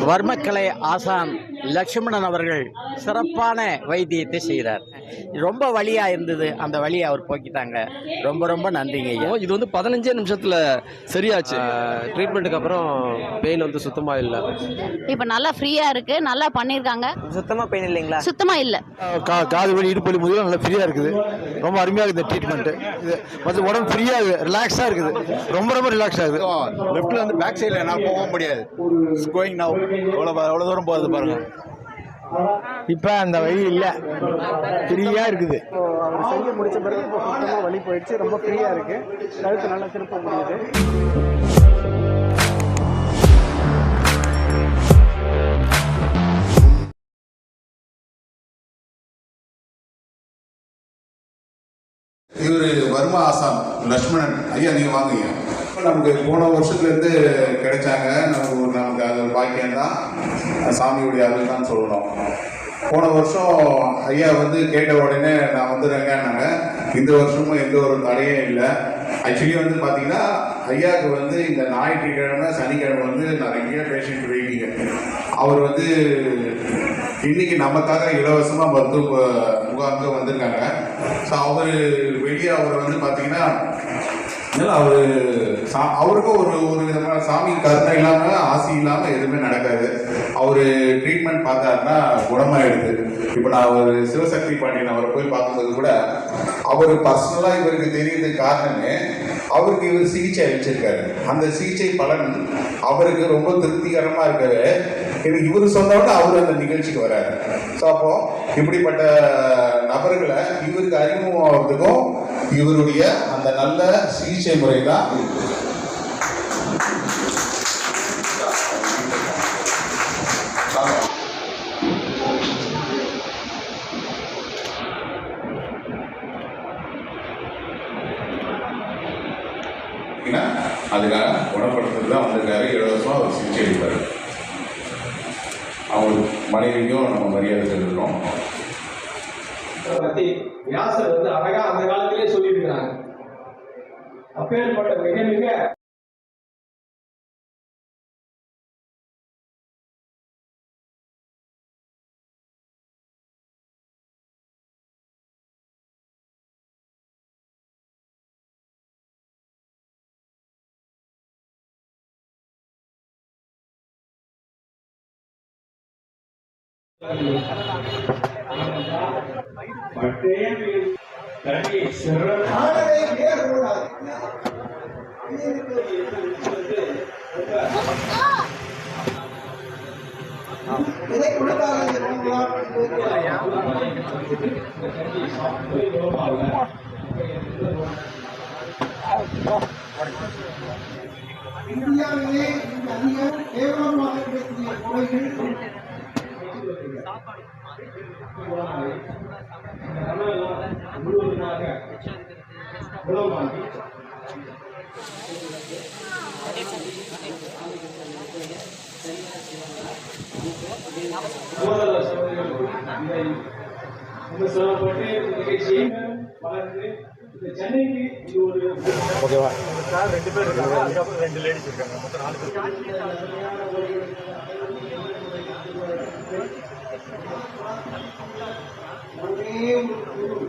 வர்மக்கலை ஆசான். லட்சுமணன் அவர்கள் சிறப்பான வைத்தியத்தை செய்கிறார் ரொம்ப வலியா இருந்தது. அந்த வலியை அவர் போக்கிட்டாங்க. ரொம்ப ரொம்ப நன்றிங்க ஐயா. இது வந்து பதினஞ்சே நிமிஷத்துல சரியாச்சு. ட்ரீட்மெண்ட்டுக்கு அப்புறம் பெயின் வந்து சுத்தமாக இல்லை. இப்போ நல்லா ஃப்ரீயா இருக்கு. நல்லா பண்ணிருக்காங்க. சுத்தமா பெயின் இல்லைங்களா? சுத்தமா இல்ல. கா காது வலி இடுப்பு வலி முதுகு நல்லா ஃப்ரீயாக இருக்குது. ரொம்ப அருமையாக இருக்குது ட்ரீட்மெண்ட்டு இது மற்ற உடம்பு ஃப்ரீயாக இருக்குது ரிலாக்ஸாக இருக்குது. ரொம்ப ரொம்ப ரிலாக்ஸ் ஆகுது லெஃப்ட்ல வந்து பேக் சைடில் என்னால் போக முடியாது. கோயிங் நவ் எவ்வளோ எவ்வளோ தூரம் போகுது பாருங்க. இப்போ அந்த வலி இல்லை. ஃப்ரீயாக இருக்குது. அவர் செய்ய முடிச்ச பிறகு இப்போ சுத்தமாக வலி போயிடுச்சு. ரொம்ப ஃப்ரீயாக இருக்கு. கழுத்து நல்லா திருப்ப முடியுது. இவர் வர்மா ஆசாம் லக்ஷ்மணன் ஐயா நீங்க வாங்குங்க. நமக்கு போன வருஷத்துலேருந்து கிடைச்சாங்க. நமக்கு ஒரு நமக்கு அது பாக்கியம் தான். சாமியுடைய அருள் தான் சொல்லணும். போன வருஷம் ஐயா வந்து கேட்ட உடனே நான் வந்துடுறேங்கன்னாங்க இந்த வருஷமும் எந்த ஒரு தடையும் இல்லை. ஆக்சுவலி வந்து பார்த்தீங்கன்னா ஐயாவுக்கு வந்து இந்த ஞாயிற்றுக்கிழமை சனிக்கிழமை வந்து நிறைய பேஷண்ட் வெயிட்டிங்க அவர் வந்து இன்னைக்கு நமக்காக இலவசமாக மருத்துவ முகாமுக்கு வந்திருக்காங்க. ஸோ அவர் வெளியே அவர் வந்து பார்த்தீங்கன்னா அதனால அவரு சா- அவருக்கும் ஒரு ஒரு விதமான சாமி கருணை இல்லாம ஆசி இல்லாம எதுவுமே நடக்காது. அவரு ட்ரீட்மெண்ட் பார்த்தாருன்னா குணமாயிடுது. இப்போ நான் ஒரு சிவசக்தி பாண்டியன் அவரை போய் பார்க்கும்போது கூட அவர் பர்சனலா இவருக்கு தெரியுது காரணமே அவருக்கு இவர் சிகிச்சை அளிச்சிருக்காரு. அந்த சிகிச்சை பலன் அவருக்கு ரொம்ப திருப்திகரமா இருக்காரு எனக்கு இவர் சொன்னோட அவர் அந்த நிகழ்ச்சிக்கு வராரு. ஸோ அப்போ இப்படிப்பட்ட நபர்களை இவருக்கு அறிமுகம் ஆகிறதுக்கும் இவருடைய அந்த நல்ல சிகிச்சை முறை தான் அதுக்காக குணப்படுத்துறது தான் வந்திருக்காரு இலவசமாக அவர் சிகிச்சை அளிப்பார். அவங்க மனைவிக்கும் நம்ம மரியாதை செலுத்துறோம். வியாசர் வந்து அழகா அந்த கால अपेल पट मेहे मेहे बटे भी தனி சிறந்த இந்தியாவிலே இந்த அதிகம் கேவலமாக இருக்கக்கூடிய ஓகேவா ரெண்டு பேர் இருக்காங்க. ரெண்டு லேடிஸ் இருக்காங்க. மொத்தம் நாலு பேர். ஒரே ஒரு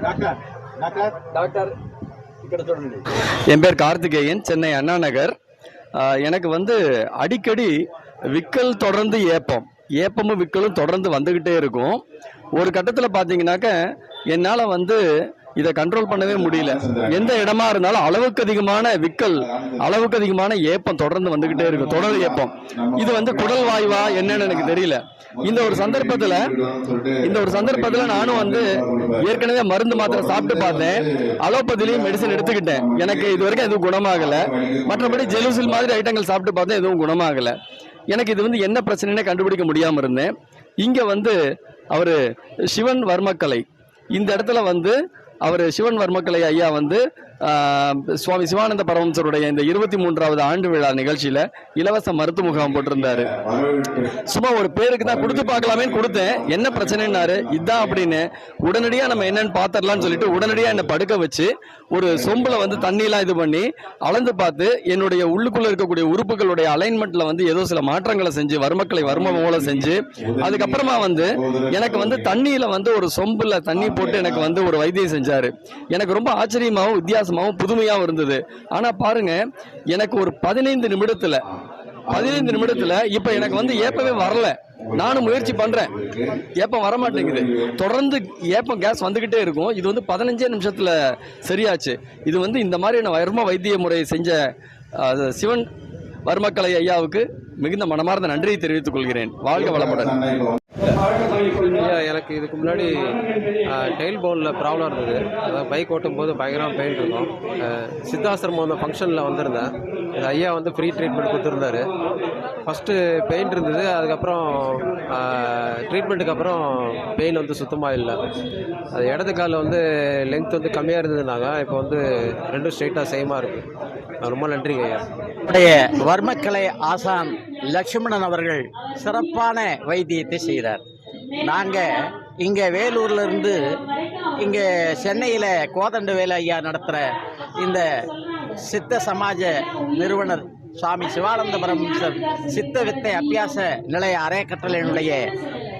டாக்டர் என் பேர் கார்த்திகேயன் சென்னை அண்ணா நகர். ஆஹ் எனக்கு வந்து அடிக்கடி விக்கல் தொடர்ந்து ஏப்பம். ஏப்பமும் விக்கலும் தொடர்ந்து வந்துக்கிட்டே இருக்கும். ஒரு கட்டத்தில் பார்த்தீங்கன்னாக்க என்னால் வந்து இதை கண்ட்ரோல் பண்ணவே முடியல. எந்த இடமா இருந்தாலும் அளவுக்கு அதிகமான விக்கல் அளவுக்கு அதிகமான ஏப்பம் தொடர்ந்து வந்துக்கிட்டே இருக்கும். தொடர் ஏப்பம். இது வந்து குடல் வாய்வா என்னன்னு எனக்கு தெரியல. இந்த ஒரு சந்தர்ப்பத்தில் இந்த ஒரு சந்தர்ப்பத்தில் நானும் வந்து ஏற்கனவே மருந்து மாத்திரை சாப்பிட்டு பார்த்தேன். அலோபதிலையும் மெடிசன் எடுத்துக்கிட்டேன். எனக்கு இது வரைக்கும் எதுவும் குணமாகல. மற்றபடி ஜெலுசில் மாதிரி ஐட்டங்கள் சாப்பிட்டு பார்த்தேன் எதுவும் குணமாகல. எனக்கு இது வந்து என்ன பிரச்சனைனே கண்டுபிடிக்க முடியாமல் இருந்தேன். இங்கே வந்து அவர் சிவன் வர்மக்கலை. இந்த இடத்துல வந்து அவர் சிவன் வர்மக்கலை ஐயா வந்து சுவாமி சிவானந்த பரமசருடைய இந்த இருபத்தி மூன்றாவது ஆண்டு விழா நிகழ்ச்சியில இலவச மருத்துவ முகாம் போட்டிருந்தாரு. சும்மா ஒரு பேருக்கு தான் கொடுத்து பார்க்கலாமேன்னு கொடுத்தேன். என்ன பிரச்சனைன்னாரு? இதான் அப்படின்னு உடனடியாக நம்ம என்னன்னு பார்த்துடலாம்னு சொல்லிட்டு உடனடியாக என்னை படுக்க வச்சு ஒரு சொம்புல வந்து தண்ணியெல்லாம் இது பண்ணி அளந்து பார்த்து என்னுடைய உள்ளுக்குள்ள இருக்கக்கூடிய உறுப்புகளுடைய அலைன்மெண்ட்ல வந்து ஏதோ சில மாற்றங்களை செஞ்சு வர்மக்களை வர்ம மூலம் செஞ்சு அதுக்கப்புறமா வந்து எனக்கு வந்து தண்ணியில வந்து ஒரு சொம்புல தண்ணி போட்டு எனக்கு வந்து ஒரு வைத்தியம் செஞ்சாரு. எனக்கு ரொம்ப ஆச்சரியமாகவும் வித்தியாசமாகவும் புதுமையாகவும் இருந்தது. ஆனால் பாருங்க எனக்கு ஒரு பதினைந்து நிமிடத்தில் பதினைந்து நிமிடத்துல இப்ப எனக்கு வந்து ஏப்பவே வரல. நானும் முயற்சி பண்றேன். ஏப்பம் வர மாட்டேங்குது தொடர்ந்து ஏப்பம் கேஸ் வந்துகிட்டே இருக்கும். இது வந்து பதினஞ்சே நிமிஷத்துல சரியாச்சு. இது வந்து இந்த மாதிரியான வர்ம வைத்திய முறையை செஞ்ச சிவன் வர்மக்கலை ஐயாவுக்கு மிகுந்த மனமார்ந்த நன்றியை தெரிவித்துக் கொள்கிறேன். வாழ்க வளமுடன். ஐயா எனக்கு இதுக்கு முன்னாடி டெயில் போனில் ப்ராப்ளம் இருந்தது. அதாவது பைக் ஓட்டும் போது பயங்கரமாக பெயின் இருக்கும் சித்தாசிரமம் அந்த ஃபங்க்ஷனில் வந்திருந்தேன். இந்த ஐயா வந்து ஃப்ரீ ட்ரீட்மெண்ட் கொடுத்துருந்தாரு. ஃபஸ்ட்டு பெயின் இருந்தது. அதுக்கப்புறம் ட்ரீட்மெண்ட்டுக்கு அப்புறம் பெயின் வந்து சுத்தமாக இல்லை. அது இடது காலில் வந்து லென்த் வந்து கம்மியாக இருந்ததுனாங்க இப்போ வந்து ரெண்டும் ஸ்ட்ரெயிட்டாக சேமாக இருக்குது ரொம்ப நன்றிங்க ஐயா. வர்மக்கலை ஆசான் லட்சுமணன் அவர்கள் சிறப்பான வைத்தியத்தை செய்கிறார் நாங்கள் இங்கே வேலூர்லேருந்து இங்கே சென்னையில் கோதண்ட வேலை ஐயா நடத்துகிற இந்த சித்த சமாஜ நிறுவனர் சுவாமி சிவானந்த சித்த வித்தை அபியாச நிலைய அறக்கட்டளையினுடைய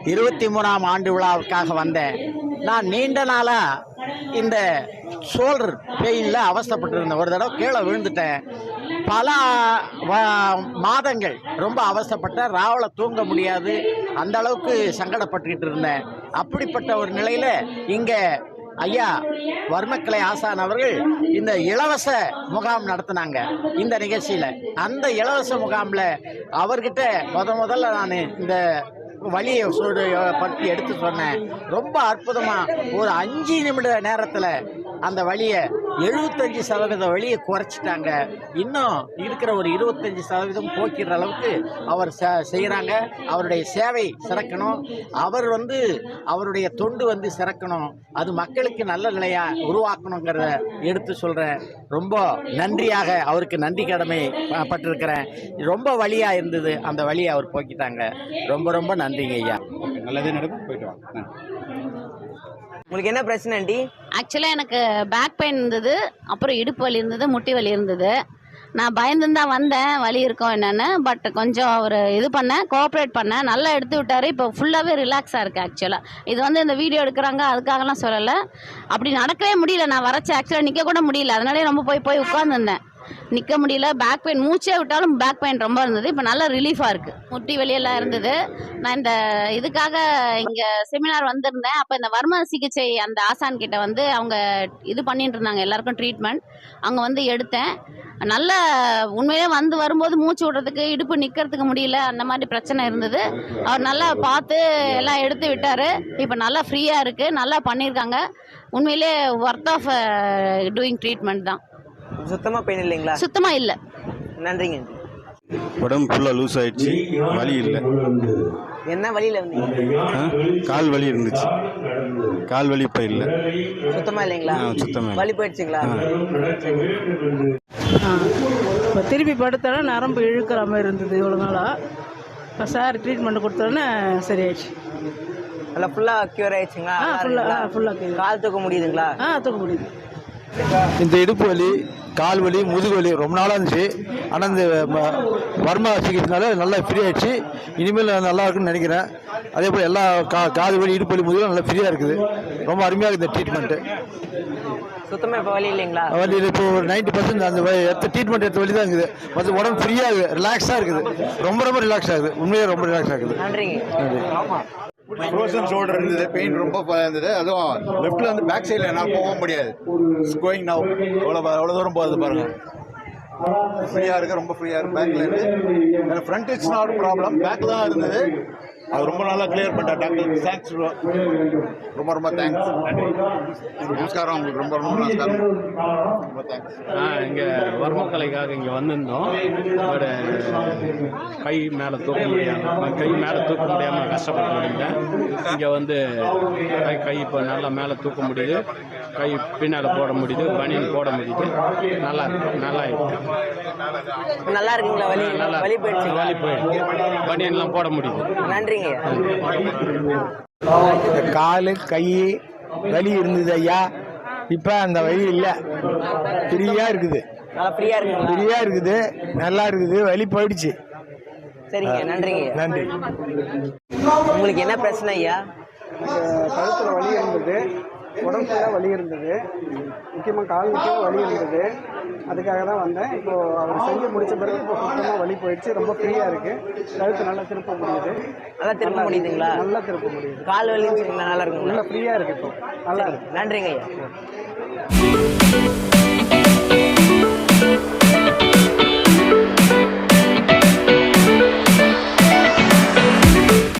இருபத்தி மூணாம் ஆண்டு விழாவுக்காக வந்தேன் நான் நீண்ட நாளாக இந்த சோழர் பெயினில் அவஸ்தப்பட்டிருந்தேன். ஒரு தடவை கீழே விழுந்துட்டேன். பல வ- மாதங்கள் ரொம்ப அவசப்பட்ட ராவல தூங்க முடியாது அந்த அளவுக்கு சங்கடப்பட்டுக்கிட்டு இருந்தேன். அப்படிப்பட்ட ஒரு நிலையில் இங்கே ஐயா வர்மக்கலை ஆசான் அவர்கள் இந்த இலவச முகாம் நடத்தினாங்க இந்த நிகழ்ச்சியில். அந்த இலவச முகாமில் அவர்கிட்ட முத முதல்ல நான் இந்த வழியை பற்றி எடுத்து சொன்னேன். ரொம்ப அற்புதமாக ஒரு அஞ்சு நிமிட நேரத்தில் அந்த வழியை எழுபத்தஞ்சு சதவீத வழியை குறைச்சிட்டாங்க. இன்னும் இருக்கிற ஒரு இருபத்தஞ்சி சதவீதம் போக்கிற அளவுக்கு அவர் ச செய்கிறாங்க அவருடைய சேவை சிறக்கணும். அவர் வந்து அவருடைய தொண்டு வந்து சிறக்கணும். அது மக்களுக்கு நல்ல நிலையாக உருவாக்கணுங்கிறத எடுத்து சொல்கிறேன் ரொம்ப நன்றியாக அவருக்கு நன்றி கடமை பட்டிருக்கிறேன். ரொம்ப வழியாக இருந்தது. அந்த வழியை அவர் போக்கிட்டாங்க. ரொம்ப ரொம்ப நன்றிங்க ஐயா. நல்லதே நடக்கும். போயிட்டு வாங்க. உங்களுக்கு என்ன பிரச்சனை ஆண்டி? ஆக்சுவலாக எனக்கு பேக் பெயின் இருந்தது அப்புறம் இடுப்பு வலி இருந்தது முட்டி வலி இருந்தது. நான் பயந்துன்னு தான் வந்தேன் வலி இருக்கும் என்னென்னு பட் கொஞ்சம் அவர் இது பண்ணேன் கோஆப்ரேட் பண்ணேன் நல்லா எடுத்து விட்டார். இப்போ ஃபுல்லாகவே ரிலாக்ஸாக இருக்குது ஆக்சுவலாக இது வந்து இந்த வீடியோ எடுக்கிறாங்க அதுக்காகலாம் சொல்லலை. அப்படி நடக்கவே முடியல நான் வரச்சு ஆக்சுவலாக நிற்க கூட முடியல. அதனாலே ரொம்ப போய் போய் உட்காந்துருந்தேன் நிற்க முடியல. பேக் பெயின் மூச்சே விட்டாலும் பேக் பெயின் ரொம்ப இருந்தது. இப்போ நல்லா ரிலீஃபாக இருக்குது முட்டி வலியெல்லாம் இருந்தது. நான் இந்த இதுக்காக இங்கே செமினார் வந்திருந்தேன். அப்போ இந்த வர்ம சிகிச்சை அந்த ஆசான் கிட்ட வந்து அவங்க இது பண்ணிட்டு இருந்தாங்க. எல்லாருக்கும் ட்ரீட்மெண்ட் அங்கே வந்து எடுத்தேன். நல்ல உண்மையிலே வந்து வரும்போது மூச்சு விடுறதுக்கு இடுப்பு நிற்கிறதுக்கு முடியல. அந்த மாதிரி பிரச்சனை இருந்தது. அவர் நல்லா பார்த்து எல்லாம் எடுத்து விட்டார். இப்போ நல்லா ஃப்ரீயாக இருக்குது நல்லா பண்ணியிருக்காங்க. உண்மையிலே ஒர்த் ஆஃப் டூயிங் ட்ரீட்மெண்ட் தான். சுத்தமா பெயின் இல்லைங்களா? சுத்தமாக இல்லை. நன்றிங்க. உடம்பு ஃபுல்லாக லூஸ் ஆயிடுச்சு. வலி இல்லை. என்ன வழியில இருந்தீங்க கால் வலி இருந்துச்சு. கால் வலி இப்போ இல்லை. சுத்தமா இல்லைங்களா? ஆ, சுத்தமா இல்லை. வலி போயிடுச்சுங்களா? இப்போ திருப்பி படுத்தோன்னா நரம்பு இழுக்கிற மாதிரி இருந்தது இவ்வளோ நாளாக இப்போ சார் ட்ரீட்மெண்ட் கொடுத்தோன்னே சரியாயிடுச்சு. நல்லா ஃபுல்லா கியூர் ஆயிடுச்சுங்களா? ஃபுல்லாக? ஃபுல்லாக கால் தூக்க முடியுதுங்களா? ஆ தூக்க முடியுது. இந்த இடுப்பு வலி கால் வலி முதுகு வலி ரொம்ப நாளாக இருந்துச்சு. ஆனால் இந்த வர்மா சிகிச்சைனால நல்லா ஃப்ரீ ஆயிடுச்சு. இனிமேல் நல்லா இருக்குன்னு நினைக்கிறேன். அதே போல் எல்லா கா காது வலி இடுப்பு வலி முதுகு நல்லா ஃப்ரீயாக இருக்குது. ரொம்ப அருமையாக இருக்குது இந்த ட்ரீட்மெண்ட்டு சுத்தமா இப்ப வலி இல்லைங்களா? வலி இப்போ ஒரு நைன்டி பர்சன்ட் அந்த எடுத்த ட்ரீட்மெண்ட் எடுத்த வலி தான் இருக்குது. மற்ற உடம்பு ஃப்ரீயாக இருக்குது ரிலாக்ஸாக இருக்குது. ரொம்ப ரொம்ப ரிலாக்ஸ் ஆகுது. உண்மையாக ரொம்ப ரிலாக்ஸ் ஆகுது. நன்றிங்க. நன்றி. ஃப்ரோசன் ஷோல்டர் இருந்தது. பெயின் ரொம்ப இருந்தது. அதுவும் லெஃப்ட்ல வந்து பேக் சைடில் என்னால் போக முடியாது. கோயிங் நவ் எவ்வளோ எவ்வளோ தூரம் போகுது பாருங்க. ஃப்ரீயாக இருக்கு ரொம்ப ஃப்ரீயாக இருக்கு. பேக்கில் இருந்து. Front it's not problem back தான் இருந்தது. அது ரொம்ப நல்லா கிளியர் பண்ணிட்டார். டாக்டர் தேங்க்ஸ் ரொம்ப ரொம்ப தேங்க்ஸ் நமஸ்காரம். உங்களுக்கு ரொம்ப ரொம்ப நமஸ்காரம். ரொம்ப தேங்க்ஸ் நான் இங்கே வர்மக்கலைக்காக இங்கே வந்திருந்தோம். ஒரு கை மேலே தூக்க முடியாமல் கை மேலே தூக்க முடியாமல் கஷ்டப்பட்டு இருந்தேன் இங்கே வந்து கை கை இப்போ நல்லா மேலே தூக்க முடியுது. கை பின்னால் போட முடியுது பனியன் போட முடியுது. நல்லா இருக்கு நல்லா இருக்கு. நல்லா இருக்குங்களா? வலி நல்லா வலி போயிடுச்சு வலி போயிடுச்சு. பனியன்லாம் போட முடியுது. நன்றிங்க. கால் கை வலி இருந்தது ஐயா. இப்போ அந்த வலி இல்லை. ஃப்ரீயாக இருக்குது. நல்லா ஃப்ரீயா இருக்குங்களா? ஃப்ரீயாக இருக்குது. நல்லா இருக்குது. வலி போயிடுச்சு. சரிங்க நன்றிங்க. நன்றி. உங்களுக்கு என்ன பிரச்சனை ஐயா? கழுத்தில் வலி இருந்தது. உடம்பு ஃபுல்லாக வலி இருந்தது. முக்கியமாக கால் முக்கியமாக வலி இருந்தது. அதுக்காக தான் வந்தேன். இப்போ அவர் செஞ்சு முடிச்ச பிறகு இப்போ சுத்தமாக வலி போயிடுச்சு. ரொம்ப ஃப்ரீயாக இருக்குது கழுத்து நல்லா திருப்ப முடியுது. நல்லா திரும்ப முடியுதுங்களா? நல்லா திருப்ப முடியுது. கால் சொன்னீங்களா நல்லா இருக்குங்களா? நல்லா ஃப்ரீயாக இருக்குது இப்போ. நல்லா இருக்கு நன்றிங்க ஐயா.